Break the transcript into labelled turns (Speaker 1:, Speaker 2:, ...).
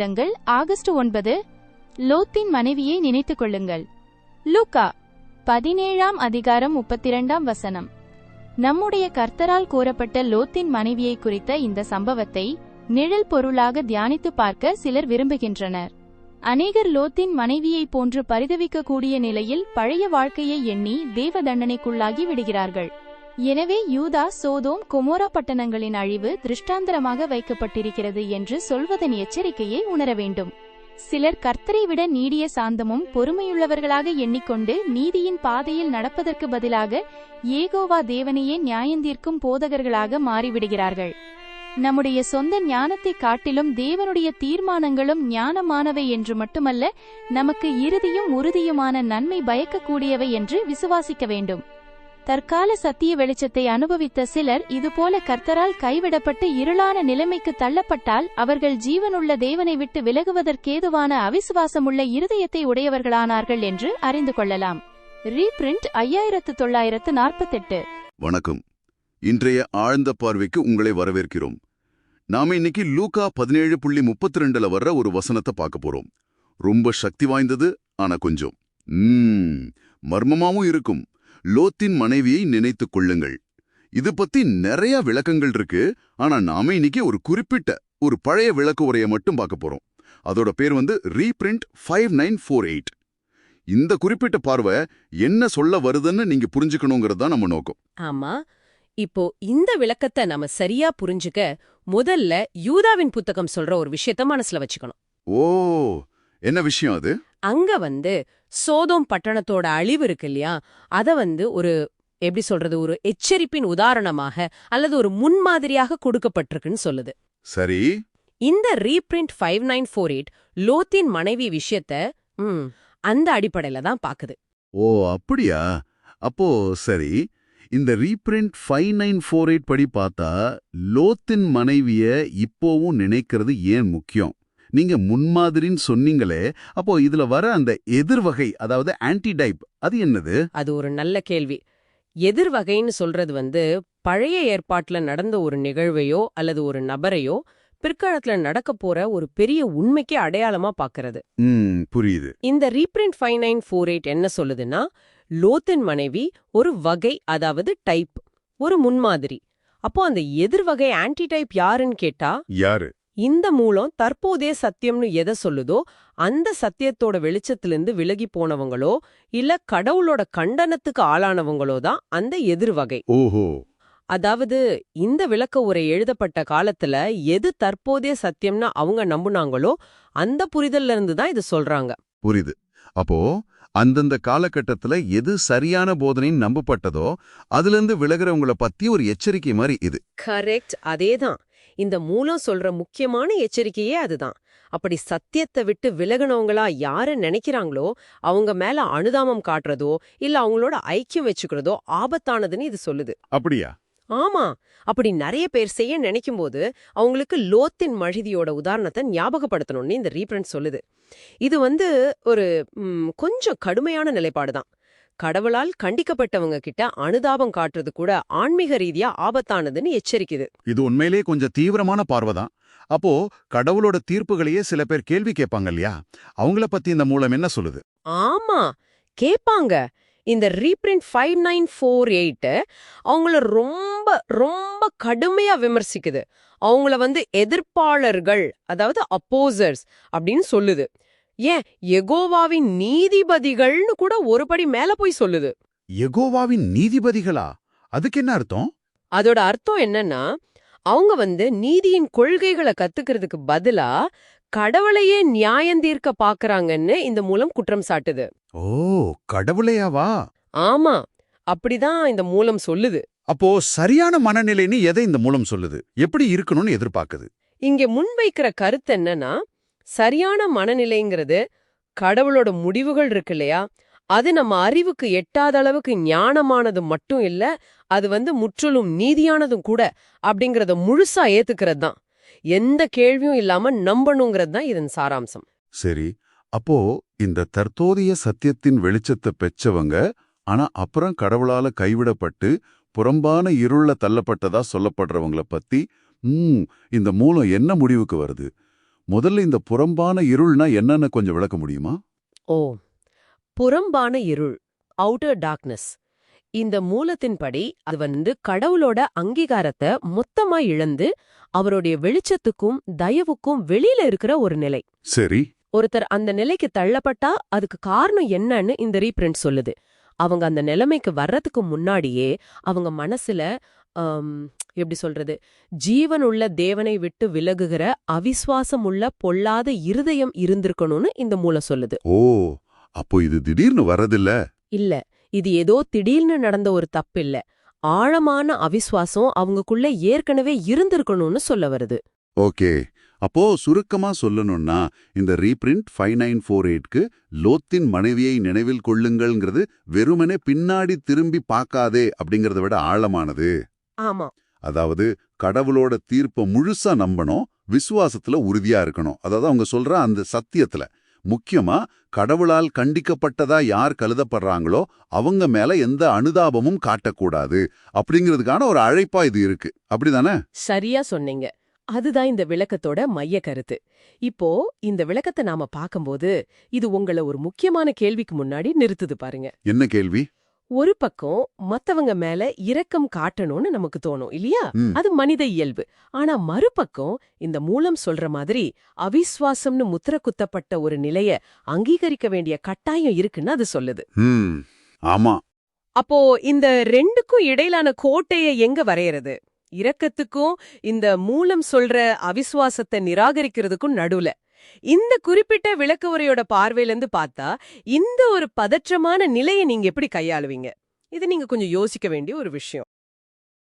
Speaker 1: சங்கீதங்கள் ஆகஸ்ட் ஒன்பது லோத்தின் மனைவியை நினைத்துக் கொள்ளுங்கள் லூகா பதினேழாம் அதிகாரம் முப்பத்தி இரண்டாம் வசனம் நம்முடைய கர்த்தரால் கூறப்பட்ட லோத்தின் மனைவியை குறித்த இந்த சம்பவத்தை நிழல் பொருளாக தியானித்து பார்க்க சிலர் விரும்புகின்றனர் அநேகர் லோத்தின் மனைவியை போன்று பரிதவிக்கக்கூடிய நிலையில் பழைய வாழ்க்கையை எண்ணி தேவ தண்டனைக்குள்ளாகி விடுகிறார்கள் எனவே யூதா சோதோம் கொமோரா பட்டணங்களின் அழிவு திருஷ்டாந்தரமாக வைக்கப்பட்டிருக்கிறது என்று சொல்வதன் எச்சரிக்கையை உணர வேண்டும் சிலர் கர்த்தரை விட நீடிய சாந்தமும் பொறுமையுள்ளவர்களாக எண்ணிக்கொண்டு நீதியின் பாதையில் நடப்பதற்கு பதிலாக ஏகோவா தேவனையே நியாயந்தீர்க்கும் போதகர்களாக மாறிவிடுகிறார்கள் நம்முடைய சொந்த ஞானத்தை காட்டிலும் தேவனுடைய தீர்மானங்களும் ஞானமானவை என்று மட்டுமல்ல நமக்கு இறுதியும் உறுதியுமான நன்மை பயக்கக்கூடியவை என்று விசுவாசிக்க வேண்டும் தற்கால சத்திய வெளிச்சத்தை அனுபவித்த சிலர் இதுபோல கர்த்தரால் கைவிடப்பட்டு இருளான நிலைமைக்கு தள்ளப்பட்டால் அவர்கள் ஜீவனுள்ள தேவனை விட்டு விலகுவதற்கேதுவான அவிசுவாசமுள்ள இருதயத்தை உடையவர்களானார்கள் என்று அறிந்து கொள்ளலாம் ரீபிரிண்ட் ஐயாயிரத்து தொள்ளாயிரத்து நாற்பத்தெட்டு
Speaker 2: வணக்கம் இன்றைய ஆழ்ந்த பார்வைக்கு உங்களை வரவேற்கிறோம் நாம இன்னைக்கு லூகா பதினேழு புள்ளி முப்பத்தி ரெண்டுல வர்ற ஒரு வசனத்தை பார்க்க போறோம் ரொம்ப சக்தி வாய்ந்தது ஆனா கொஞ்சம் மர்மமாவும் இருக்கும் லோத்தின் மனைவியை நினைத்து கொள்ளுங்கள் இது பத்தி நிறைய விளக்கங்கள் இருக்கு ஆனா நாம இன்னைக்கு ஒரு குறிப்பிட்ட ஒரு பழைய விளக்கு உரையை மட்டும் பார்க்க போறோம் அதோட பேர் வந்து reprint five nine four eight இந்த குறிப்பிட்ட பார்வை என்ன சொல்ல வருதுன்னு நீங்க புரிஞ்சுக்கணுங்கிறது தான் நம்ம நோக்கம்
Speaker 3: ஆமா இப்போ இந்த விளக்கத்தை நம்ம சரியா புரிஞ்சுக்க முதல்ல யூதாவின் புத்தகம் சொல்ற ஒரு விஷயத்த மனசுல வச்சுக்கணும்
Speaker 2: ஓ என்ன விஷயம் அது
Speaker 3: அங்க வந்து சோதோம் பட்டணத்தோட அழிவு இருக்கு இல்லையா அத வந்து ஒரு எப்படி சொல்றது ஒரு எச்சரிப்பின் உதாரணமாக அல்லது ஒரு முன்மாதிரியாக கொடுக்கப்பட்டிருக்குன்னு சொல்லுது சரி இந்த reprint five nine four eight லோத்தின் மனைவி விஷயத்த அந்த அடிப்படையில தான் பாக்குது
Speaker 2: ஓ அப்படியா அப்போ சரி இந்த reprint five nine four eight படி பார்த்தா லோத்தின் மனைவிய இப்போவும் நினைக்கிறது ஏன் முக்கியம் நீங்க முன்மாதிரின்னு சொன்னீங்களே அப்போ இதுல வர அந்த எதிர்வகை அதாவது ஆன்டிடைப் அது என்னது
Speaker 3: அது ஒரு நல்ல கேள்வி எதிர்வகைன்னு சொல்றது வந்து பழைய ஏற்பாட்டில் நடந்த ஒரு நிகழ்வையோ அல்லது ஒரு நபரையோ பிற்காலத்துல நடக்க போற ஒரு பெரிய உண்மைக்கு அடையாளமா பாக்குறது புரியுது இந்த reprint five nine four eight என்ன சொல்லுதுன்னா லோத்தின் மனைவி ஒரு வகை அதாவது டைப் ஒரு முன்மாதிரி அப்போ அந்த எதிர்வகை ஆன்டி டைப் யாருன்னு கேட்டா யாரு இந்த மூலம் தற்போதைய சத்தியம்னு எதை சொல்லுதோ அந்த சத்தியத்தோட வெளிச்சத்திலிருந்து விலகி போனவங்களோ இல்ல கடவுளோட கண்டனத்துக்கு ஆளானவங்களோ தான் அந்த எதிர்வகை ஓஹோ அதாவது இந்த விளக்க உரை எழுதப்பட்ட காலத்துல எது தற்போதைய சத்தியம்னு அவங்க நம்புனாங்களோ அந்த புரிதல்ல இருந்து தான் இது சொல்றாங்க
Speaker 2: புரிது அப்போ அந்தந்த காலகட்டத்துல எது சரியான போதனைன்னு நம்பப்பட்டதோ அதுல இருந்து விலகிறவங்கள பத்தி ஒரு எச்சரிக்கை மாதிரி இது
Speaker 3: கரெக்ட் அதேதான் இந்த மூலம் சொல்ற முக்கியமான எச்சரிக்கையே அதுதான் அப்படி சத்தியத்தை விட்டு விலகினவங்களா யாரு நினைக்கிறாங்களோ அவங்க மேல அனுதாமம் காட்டுறதோ இல்ல அவங்களோட ஐக்கியம் வச்சுக்கிறதோ ஆபத்தானதுன்னு இது சொல்லுது அப்படியா ஆமா அப்படி நிறைய பேர் செய்ய நினைக்கும் போது அவங்களுக்கு லோத்தின் மழிதியோட உதாரணத்தை ஞாபகப்படுத்தணும்னு இந்த ரீபிரண்ட் சொல்லுது இது வந்து ஒரு கொஞ்சம் கடுமையான நிலைப்பாடு தான் கடவுளால் கண்டிக்கப்பட்டவங்க கிட்ட அனுதாபம் காட்டுறது கூட ஆன்மீக ரீதியா ஆபத்தானதுன்னு எச்சரிக்குது
Speaker 2: இது உண்மையிலேயே கொஞ்சம் தீவிரமான பார்வைதான் அப்போ கடவுளோட தீர்ப்புகளையே சில பேர் கேள்வி கேட்பாங்க இல்லையா அவங்கள பத்தி இந்த மூலம் என்ன சொல்லுது
Speaker 3: ஆமா கேட்பாங்க இந்த reprint five nine four eight அவங்கள ரொம்ப ரொம்ப கடுமையாக விமர்சிக்குது அவங்கள வந்து எதிர்ப்பாளர்கள் அதாவது அப்போசர்ஸ் அப்படின்னு சொல்லுது ஏன் எகோவாவின் நீதிபதிகள்னு கூட ஒரு படி மேல போய் சொல்லுது
Speaker 2: எகோவாவின் நீதிபதிகளா அதுக்கு என்ன அர்த்தம்
Speaker 3: அதோட அர்த்தம் என்னன்னா அவங்க வந்து நீதியின் கொள்கைகளை கத்துக்கிறதுக்கு பதிலா கடவுளையே நியாயந்தீர்க்க பாக்குறாங்கன்னு இந்த மூலம் குற்றம் சாட்டுது
Speaker 2: ஓ கடவுளையாவா
Speaker 3: ஆமா அப்படிதான் இந்த மூலம் சொல்லுது
Speaker 2: அப்போ சரியான மனநிலைன்னு எதை இந்த மூலம் சொல்லுது எப்படி இருக்கணும்னு எதிர்பார்க்குது
Speaker 3: இங்க முன்வைக்கிற கருத்து என்னன்னா சரியான மனநிலைங்கிறது கடவுளோட முடிவுகள் இருக்கு இல்லையா அது நம்ம அறிவுக்கு எட்டாத அளவுக்கு ஞானமானது மட்டும் இல்ல அது வந்து முற்றிலும் நீதியானதும் கூட அப்படிங்கறத முழுசா ஏத்துக்கிறது தான் எந்த கேள்வியும் இல்லாம நம்பணுங்கிறது தான் இதன் சாராம்சம்
Speaker 2: சரி அப்போ இந்த தற்போதைய சத்தியத்தின் வெளிச்சத்தை பெற்றவங்க ஆனா அப்புறம் கடவுளால கைவிடப்பட்டு புறம்பான இருள தள்ளப்பட்டதா சொல்லப்படுறவங்கள பத்தி இந்த மூலம் என்ன முடிவுக்கு வருது முதல்ல இந்த புறம்பான இருள்னா என்னன்னு கொஞ்சம் விளக்க முடியுமா
Speaker 3: ஓ புறம்பான இருள் அவுட்டர் டார்க்னஸ் இந்த மூலத்தின்படி அது வந்து கடவுளோட அங்கீகாரத்தை மொத்தமா இழந்து அவருடைய வெளிச்சத்துக்கும் தயவுக்கும் வெளியில இருக்கிற ஒரு நிலை சரி ஒருத்தர் அந்த நிலைக்கு தள்ளப்பட்டா அதுக்கு காரணம் என்னன்னு இந்த ரீபிரிண்ட் சொல்லுது அவங்க அந்த நிலைமைக்கு வர்றதுக்கு முன்னாடியே அவங்க மனசுல எப்படி சொல்றது ஜீவனுள்ள தேவனை விட்டு விலகுகிற அவிஸ்வாசம் உள்ள பொல்லாத இருதயம் இருந்திருக்கணும்னு இந்த மூளை சொல்லுது
Speaker 2: ஓ அப்போ இது திடீர்னு வரதில்ல
Speaker 3: இல்ல இது ஏதோ திடீர்னு நடந்த ஒரு தப்பு இல்ல ஆழமான அவிஸ்வாசம் அவங்களுக்குள்ள ஏற்கனவே இருந்திருக்கணும்னு சொல்ல வருது
Speaker 2: ஓகே அப்போ சுருக்கமா சொல்லணும்னா இந்த ரீபிரிண்ட் ஃபைவ் நைன் ஃபோர் எயிட்க்கு லோத்தின் மனைவியை நினைவில் கொள்ளுங்கள்ங்கிறது வெறுமனே பின்னாடி திரும்பி பார்க்காதே அப்படிங்கறத விட ஆழமானது ஆமா அதாவது கடவுளோட தீர்ப்பை முழுசா நம்பணும் விசுவாசத்துல உறுதியா இருக்கணும் அதாவது அவங்க சொல்ற அந்த சத்தியத்துல முக்கியமா கடவுளால் கண்டிக்கப்பட்டதா யார் கழுதப்படுறாங்களோ அவங்க மேல எந்த அனுதாபமும் காட்டக்கூடாது அப்படிங்கிறதுக்கான ஒரு அழைப்பா இது இருக்கு அப்படிதானே
Speaker 3: சரியா சொன்னீங்க அதுதான் இந்த விளக்கத்தோட மைய கருத்து இப்போ இந்த விளக்கத்தை நாம பார்க்கும்போது இது உங்களை ஒரு முக்கியமான கேள்விக்கு முன்னாடி நிறுத்துது பாருங்க என்ன கேள்வி ஒரு பக்கம் மத்தவங்க மேல இரக்கம் காட்டணும்னு நமக்கு தோணும் இல்லையா அது மனித இயல்பு ஆனா மறுபக்கம் இந்த மூலம் சொல்ற மாதிரி அவிஸ்வாசம்னு முத்திர குத்தப்பட்ட ஒரு நிலைய அங்கீகரிக்க வேண்டிய கட்டாயம் இருக்குன்னு அது சொல்லுது ஆமா அப்போ இந்த ரெண்டுக்கும் இடையிலான கோட்டையை எங்க வரையறது இரக்கத்துக்கும் இந்த மூலம் சொல்ற அவிஸ்வாசத்தை நிராகரிக்கிறதுக்கும் நடுவுல இந்த குறிப்பிட்ட விளக்கு உரையோட பார்வையிலேருந்து பார்த்தா இந்த ஒரு பதற்றமான நிலையை நீங்க எப்படி கையாளுவீங்க இது நீங்க கொஞ்சம் யோசிக்க வேண்டிய ஒரு விஷயம்